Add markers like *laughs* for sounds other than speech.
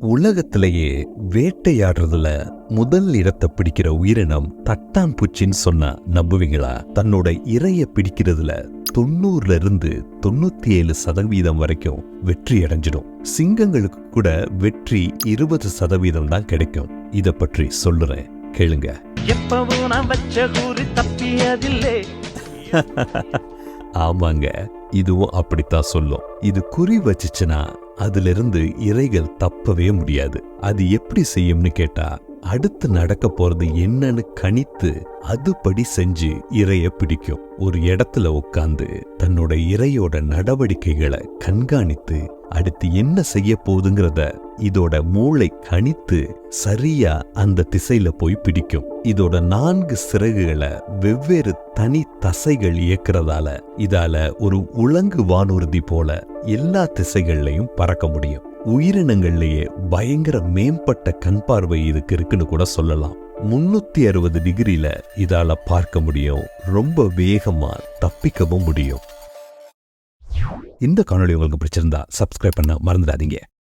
உலகத்திலேயே வேட்டையாடுறதுல முதல் இடத்தை பிடிக்கிற உயிரினம் தட்டான் பூச்சின்னு சொன்னா நம்புவீங்களா? தன்னோட இரைய பிடிக்கிறதுல தொண்ணூறுல இருந்து தொண்ணூத்தி ஏழு சதவீதம் வரைக்கும் வெற்றி அடைஞ்சிடும். சிங்கங்களுக்கு கூட வெற்றி இருபது சதவீதம் தான் கிடைக்கும். இத பற்றி சொல்லுறேன். கேளுங்க. எப்பவும் நான் வச்ச கூறி தப்பியதில்லை. *laughs* ஆமாங்க. இதுவும் அப்படித்தான் சொல்லும். இது குறி வச்சுச்சுன்னா அதுல இருந்து இறைகள் தப்பவே முடியாது. அது எப்படி செய்யும்னு கேட்டா அடுத்து நடக்க போறது என்னன்னு கணித்து அதுபடி செஞ்சு இரைய பிடிக்கும். ஒரு இடத்துல உட்காந்து தன்னோட இரையோட நடவடிக்கைகளை கண்காணித்து அடுத்து என்ன செய்ய போகுதுங்கிறத இதோட மூளை கணித்து சரியா அந்த திசையில போய் பிடிக்கும். இதோட நான்கு சிறகுகளை வெவ்வேறு தனி தசைகள் இயக்கிறதால இதால ஒரு உலங்கு வானூர்தி போல எல்லா திசைகள்லையும் பறக்க முடியும். உயிரினங்கள்லேயே பயங்கர மேம்பட்ட கண் பார்வை இதுக்கு இருக்குன்னு கூட சொல்லலாம். முன்னூத்தி அறுபது டிகிரியில இதால பார்க்க முடியும். ரொம்ப வேகமா தப்பிக்கவும் முடியும். இந்த காணொலி உங்களுக்கு பிடிச்சிருந்தா சப்ஸ்கிரைப் பண்ண மறந்துடாதீங்க.